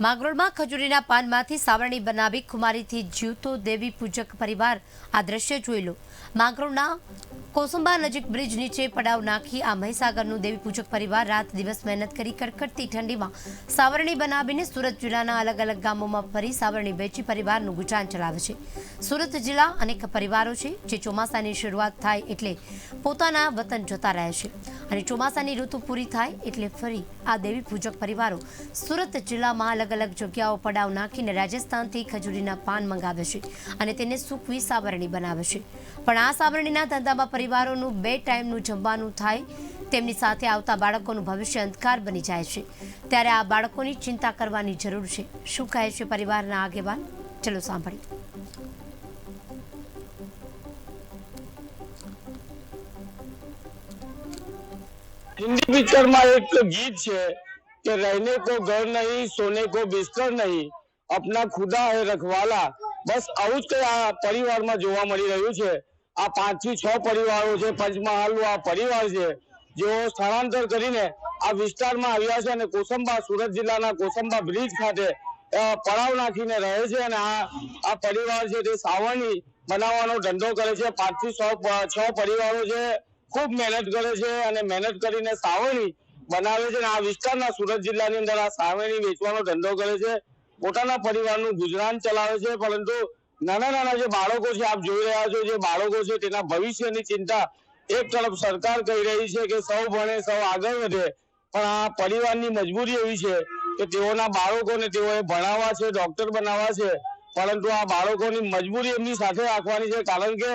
માંગરોળમાં ખજૂરીના પાનમાંથી સાવરણી બનાવી ખુમારીથી જીવતો દેવી પૂજક પરિવાર આ દ્રશ્ય જોઈ લો માંગરોળના કોસંબા નજીક બ્રિજ નીચે પડાવ નાખી આ મહીસાગરનું દેવી પૂજક પરિવાર રાત દિવસ મહેનત કરી કડકડતી ઠંડીમાં સાવરણી બનાવીને સુરત જિલ્લાના અલગ અલગ ગામોમાં ફરી સાવરણી વેચી પરિવારનું ગુજરાન ચલાવે છે. સુરત જિલ્લા અનેક પરિવારો છે જે ચોમાસાની શરૂઆત થાય એટલે પોતાના વતન જતા રહે છે અને ચોમાસાની ઋતુ પૂરી થાય એટલે ફરી આ દેવી પૂજક પરિવારો સુરત જિલ્લામાં અલગ અલગ અલગ જગ્યાઓ પડાવ નાખીને રાજસ્થાનથી ખજૂરીના પાન મંગાવે છે અને તેને સૂકવી સાવરણી બનાવે છે. પણ આ સાવરણીના ધંધામાં પરિવારોનું બે ટાઈમનું જમવાનું થાય, તેમની સાથે આવતા બાળકોનું ભવિષ્ય અંધકાર બની જાય છે. ત્યારે આ બાળકોની ચિંતા કરવાની જરૂર છે. શું કહે છે પરિવારના આગેવાન? ચલો સાંભળીએ. હિન્દી પિક્ચરમાં એક ગીત છે. કે रहने को घर नहीं सोने को बिस्तर नहीं अपना खुदा है रखवाला બસ આવું જ કઈ આ પરિવારમાં જોવા મળી રહ્યું છે આ પાંચ થી છ પરિવારો છે પંચમહાલનું આ પરિવાર છે જેઓ સ્થળાંતર કરીને આ વિસ્તારમાં આવ્યા છે અને કોસંબા સુરત જિલ્લાના કોસંબા બ્રિજ ખાતે અ, પડાવ નાખીને રહે છે અને આ આ પરિવાર છે તે સાવરણી બનાવવાનો ધંધો કરે છે પાંચ થી છ પ- છ પરિવારો છે ખૂબ મહેનત કરે છે અને મહેનત કરીને સાવરણી બનાવે છે આ વિસ્તારના સુરત જિલ્લાની અંદર આ સામેની વેચવાનો ધંધો કરે છે. પોતાના પરિવારનું ગુજરાન ચલાવે છે, પરંતુ નાના નાના જે બાળકો છે, આપ જોઈ રહ્યા છો, જે બાળકો છે, તેના ભવિષ્યની ચિંતા એક તરફ સરકાર કહી રહી છે કે સૌ ભણે, સૌ આગળ વધે, પણ આ પરિવારની મજબૂરી એવી છે કે તેઓના બાળકોને તેઓએ ભણાવવા છે, ડોક્ટર બનાવવા છે, પરંતુ આ બાળકોની મજબૂરી એમની સાથે રાખવાની છે, કારણ કે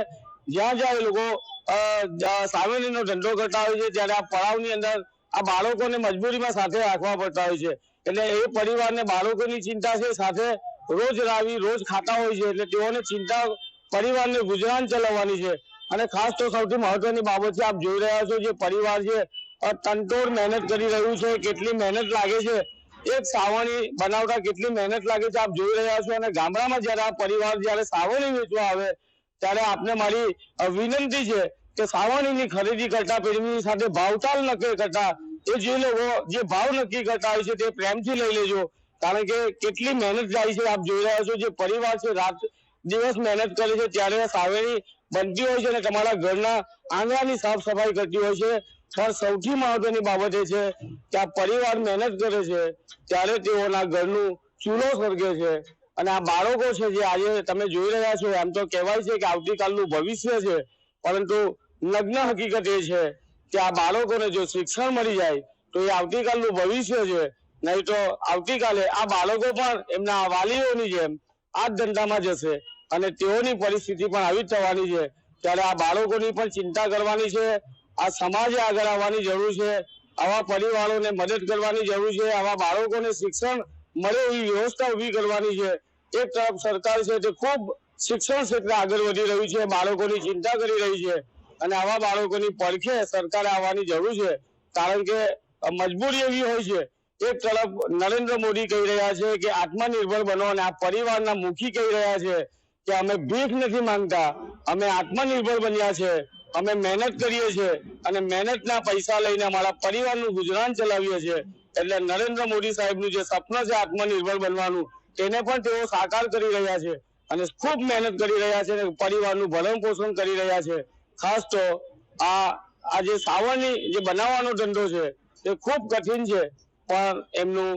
જ્યાં જ્યાં એ લોકો સામેનીનો ધંધો કરતા હોય છે, ત્યારે આ પડાવની અંદર આ બાળકોને મજબૂરીમાં સાથે રાખવા પડતા હોય છે. એટલે એ પરિવારને બાળકોની ચિંતા છે, સાથે રોજ લાવી, રોજ ખાતા હોય છે. એટલે તેઓને ચિંતા પરિવારને ગુજરાન ચલાવવાની છે. અને ખાસ તો સૌથી મહત્વની બાબત છે, આપ જોઈ રહ્યા છો જે પરિવાર છે તનતોડ મહેનત કરી રહ્યું છે, કેટલી મહેનત લાગે છે. એક સાવણી બનાવતા કેટલી મહેનત લાગે છે, આપ જોઈ રહ્યા છો. અને ગામડામાં જ્યારે આ પરિવાર જ્યારે સાવણી વેચવા આવે, ત્યારે આપને મારી વિનંતી છે કે સાવણીની ખરીદી કરતા, પેઢીની સાથે ભાવતાલ નક્કી કરતા એ જોઈ લેવો જે ભાવ નક્કી કરતા હોય છે તે પ્રેમથી લઈ લેજો. કારણ કે કેટલી મહેનત જાય છે, આપ જોઈ રહ્યા છો જે પરિવાર છે, રાત દિવસ મહેનત કરે છે, ત્યારે સાવેરી બનતી હોય છે અને તમારા ઘરના આંગણાની સાફ સફાઈ કરતી હોય છે. પણ સૌથી મહત્વની બાબત એ છે કે આ પરિવાર મહેનત કરે છે, ત્યારે તેઓના ઘરનું ચૂલો સળગે છે. અને આ બાળકો છે જે આજે તમે જોઈ રહ્યા છો, એમ તો કહેવાય છે કે આવતીકાલનું ભવિષ્ય છે, પરંતુ લગ્ન હકીકત એ છે કે આ બાળકોને જો શિક્ષણ મળી જાય, તો એ આવતીકાલનું ભવિષ્ય છે. નહીં તો આવતીકાલે આ બાળકો પણ એમના વાલીઓની જેમ આ ધંધામાં જશે અને તેઓની પરિસ્થિતિ પણ આવી જ થવાની છે. ત્યારે આ બાળકોની પણ ચિંતા કરવાની છે, આ સમાજે આગળ આવવાની જરૂર છે, આવા પરિવારોને મદદ કરવાની જરૂર છે, આવા બાળકોને શિક્ષણ મળે એવી વ્યવસ્થા ઊભી કરવાની છે. એક તરફ સરકાર છે તે ખૂબ શિક્ષણ ક્ષેત્રે આગળ વધી રહ્યું છે, બાળકોની ચિંતા કરી રહી છે. અને આવા બાળકોની પડખે સરકારે આવવાની જરૂર છે. કારણ કે મજબૂરી એવી હોય છે. એક તરફ નરેન્દ્ર મોદી કહી રહ્યા છે કે આત્મનિર્ભર બનો અને આ પરિવારના મુખી કહી રહ્યા છે કે અમે ભીખ નથી માંગતા. અમે આત્મનિર્ભર બન્યા છે. અમે મહેનત કરીએ છીએ અને મહેનતના પૈસા લઈને અમારા પરિવારનું ગુજરાન ચલાવીએ છીએ. એટલે નરેન્દ્ર મોદી સાહેબનું જે સપનું છે આત્મનિર્ભર બનવાનું, તેને પણ તેઓ સાકાર કરી રહ્યા છે અને ખૂબ મહેનત કરી રહ્યા છે અને પરિવારનું ભરણ પોષણ કરી રહ્યા છે. ખાસ તો આ આ જે સાવરણી જે બનાવવાનો ધંધો છે તે ખૂબ કઠિન છે. પણ એમનું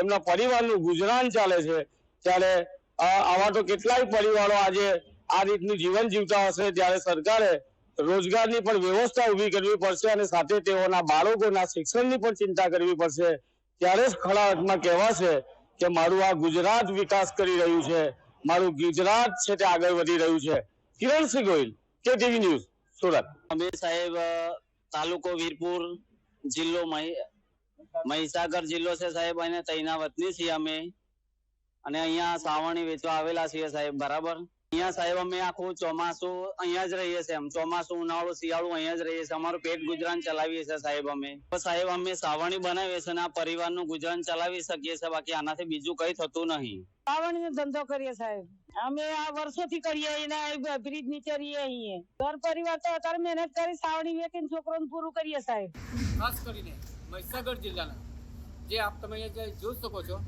એમના પરિવારનું ગુજરાન ચાલે છે. ત્યારે આવા તો કેટલાય પરિવારો આજે આ રીતનું જીવન જીવતા હશે, ત્યારે સરકારે રોજગારની પણ વ્યવસ્થા ઊભી કરવી પડશે અને સાથે તેઓના બાળકોના શિક્ષણની પણ ચિંતા કરવી પડશે. ત્યારે જ ખરા અર્થમાં કહેવાશે કે મારું આ ગુજરાત વિકાસ કરી રહ્યું છે. મારું ગુજરાત છે તે આગળ વધી રહ્યું છે. કિરણ સિંહ ગોહિલ. કે ટીવી ન્યૂઝ, સુરત. અમે સાહેબ તાલુકો વીરપુર જિલ્લો મહી- મહીસાગર જિલ્લો છે સાહેબ અને તૈના વતની છીએ અમે. અને અહીંયા સાવણી વેચવા આવેલા છીએ સાહેબ, બરાબર? અહીંયા સાહેબ અમે આખું ચોમાસું અહીંયા જ રહીએ છીએ એમ. ચોમાસું ઉનાળો શિયાળો અહીંયા જ રહીએ છીએ. અમારું પેટ ગુજરાન ચલાવીએ છીએ સાહેબ અમે. સાહેબ અમે સાવણી બનાવીએ છીએ અને આ પરિવારનું ગુજરાન ચલાવી શકીએ છીએ. બાકી આનાથી બીજું કઈ થતું નહીં. સાવરણીનો ધંધો કરીએ સાહેબ. અમે આ વર્ષોથી કરીએ એના બ્રિજ નીચે રહીએ અહીંયા ઘર પરિવાર તો અત્યારે મહેનત કરી સાવણી વેચીને છોકરોને પૂરું કરીએ સાહેબ. ખાસ કરીને મહીસાગર જિલ્લાના જે આપ તમે અહીંયા જોઈ શકો છો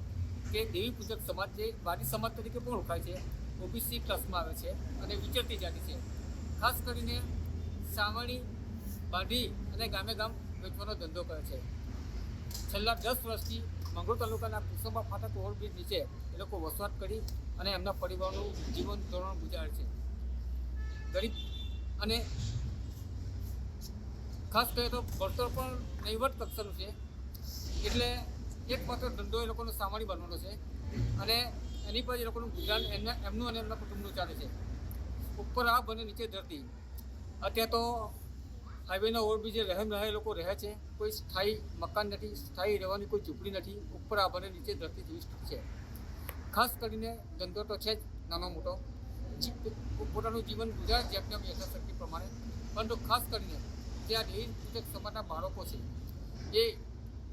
કે દેવી પૂજક સમાજ જે વાદી સમાજ તરીકે પણ ઓળખાય છે. ઓબીસી ક્લાસમાં આવે છે અને વિચરતી જાતિ છે. ખાસ કરીને સાવણી બાંધી અને ગામે ગામ વેચવાનો ધંધો કરે છે. છેલ્લા દસ વર્ષથી મંગળ તાલુકાના કુસુંબા ફાટક ઓવરબ્રિજ નીચે એ લોકો વસવાટ કરી અને એમના પરિવારનું જીવન ધોરણ ગુજારે છે. ગરીબ અને ખાસ કરીએ તો ભણતર પણ નહીવટ કક્ષાનું છે. એટલે એકમાત્ર ધંધો એ લોકોનો સામાણી બનવાનો છે અને એની પર એ લોકોનું ગુજરાન, એમના, એમનું અને એમના કુટુંબનું ચાલે છે. ઉપર આ બને નીચે ધરતી. અત્યારે તો હાઈવેના ઓવરબ્રિજે રહેમ રહે લોકો રહે છે. કોઈ સ્થાયી મકાન નથી, સ્થાયી રહેવાની કોઈ ઝૂંપડી નથી. ઉપર આ બને નીચે ધરતી જેવી છે. ખાસ કરીને ધંધો તો છે જ નાનો મોટો. પોતાનું જીવન ગુજરાત જેમ તેમ યથાશક્તિ પ્રમાણે. પરંતુ ખાસ કરીને જે આ ડેરી પૂજક સમાજના બાળકો છે, એ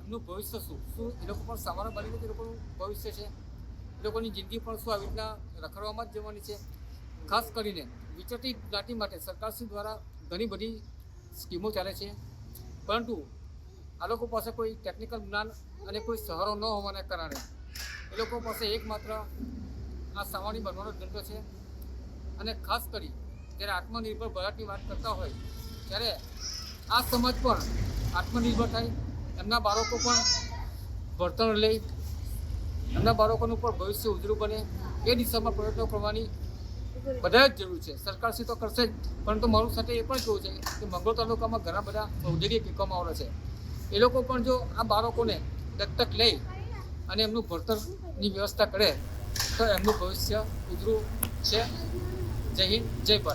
એમનું ભવિષ્ય શું? શું એ લોકો પણ સામાન્ય બનીને એ લોકોનું ભવિષ્ય છે? લોકોની જિંદગી પણ શું આવી રીતના રખડવામાં જ જવાની છે. ખાસ કરીને વિચરતી જ્ઞાતિ માટે સરકારશ્રી દ્વારા ઘણી બધી સ્કીમો ચાલે છે. પરંતુ આ લોકો પાસે કોઈ ટેકનિકલ જ્ઞાન અને કોઈ સહારો ન હોવાના કારણે એ લોકો પાસે એકમાત્ર આ સામાન્ય બનવાનો ધંધો છે. અને ખાસ કરી જ્યારે આત્મનિર્ભર ભારતની વાત કરતા હોય ત્યારે આ સમાજ પણ આત્મનિર્ભર થાય. એમના બાળકો પણ ભણતર લે એમના બાળકોનું પણ ભવિષ્ય ઉજળું બને એ દિશામાં પ્રયત્નો કરવાની બધા જ જરૂર છે. સરકારશ્રી તો કરશે જ, પરંતુ મારું સાથે એ પણ કેવું છે કે મંગળ તાલુકામાં ઘણા બધા ઔદ્યોગિક એકમો આવેલા છે. એ લોકો પણ જો આ બાળકોને દત્તક લઈ અને એમનું ભણતરની વ્યવસ્થા કરે, તો એમનું ભવિષ્ય ઉજળું છે. જય હિન્દ, જય ભારત.